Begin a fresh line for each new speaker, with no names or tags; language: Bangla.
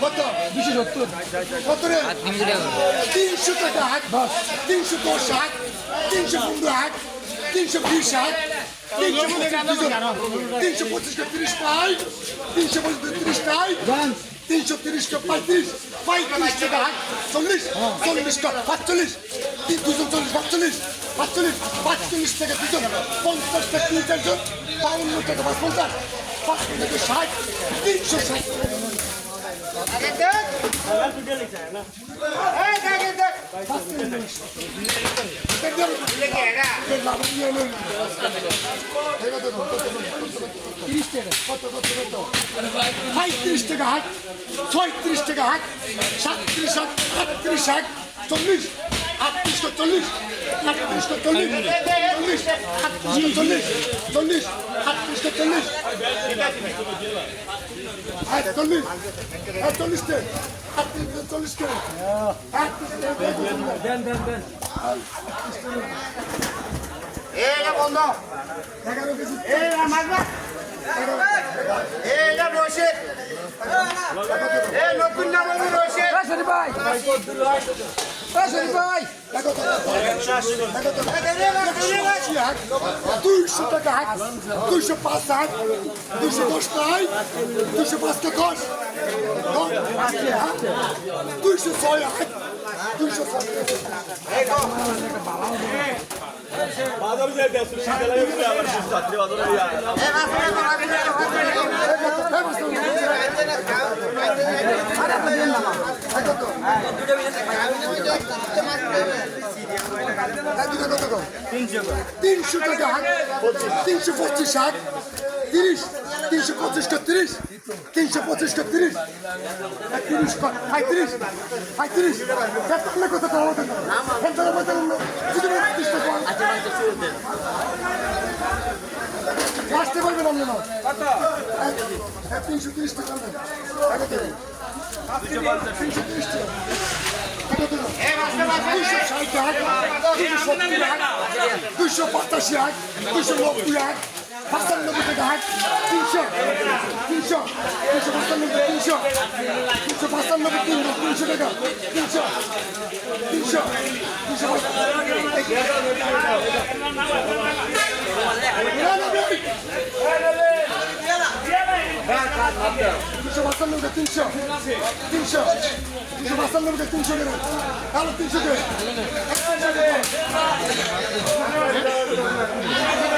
কত দুশো সত্তর কত রে
তিনশো টাকা
হাট দশ তিনশো দশ হাট, তিনশো পনেরো হাট, তিনশো বিশ হাট তিনশো তিনশো পঁচিশ তিরিশ পাই তিনশো পঁচিশ তিরিশ টাই তিনশো তিরিশ টা পঁয়ত্রিশ পঁয়ত্রিশ টাকা। চল্লিশ চল্লিশ টা পাঁচচল্লিশ দুশো চল্লিশ পাঁচচল্লিশ পাঁচচল্লিশ পাঁচচল্লিশ টাকা দুজন পঞ্চাশ টাকা তিন চারজন বাউন্ন টাকা পাঁচ পঞ্চাশ পাঁচ টাকা ষাট তিনশো ষাট
আগে টাকা এটা
পঁয়ত্রিশ টাকা হাট ছয়ত্রিশ টাকা হাট সাতত্রিশ হাট আটত্রিশ হাট চল্লিশ আটত্রিশ টা চল্লিশ আটত্রিশ টা চল্লিশ চল্লিশ আটত্রিশ টা চল্লিশ চল্লিশ আটত্রিশ টা চল্লিশ হ্যাঁ চল্লিশ হ্যাঁ চল্লিশ টা আটত্রিশ টা চল্লিশ
বন্ধ
এগারো কেজি
রশিদ রশিদ
ভাই।
দুইশো টাকা হাট দুইশো পাঁচ হাট দুইশো দশ টাই দুইশো পাঁচটা দশ দুইশো ছয় হাট দুইশো
বাজারে দেশ শিকালে আবার ছাত্রী বাজারে
তিনশো টাকা। তিনশো পঁচিশ হাট তিরিশ তিনশো পঁচিশটা তিরিশ তিনশো পঁচিশটা তিরিশ তিরিশ পঁয়ত্রিশ পঁয়ত্রিশ। বলতে যদি তিরিশ টাকা লাস্টে বলবেন আপনি না তিনশো তিরিশ টাকা তিনশো তিরিশ টাকা ষাট আট দুইশো সত্তর আট দুইশো পঁচাশি আট দুইশো নব্বই আট পাঁচানব্বই টাকা আট তিনশো তিনশো তিনশো পাঁচানব্বই তিনশো তিনশো পাঁচানব্বই তিন তিনশো টাকা তিনশো তিনশো তিনশো Deixa eu passar meu dedo, tinha. Tinha. Deixa eu passar meu dedo, tinha. Alô, tinha. Alô, tinha.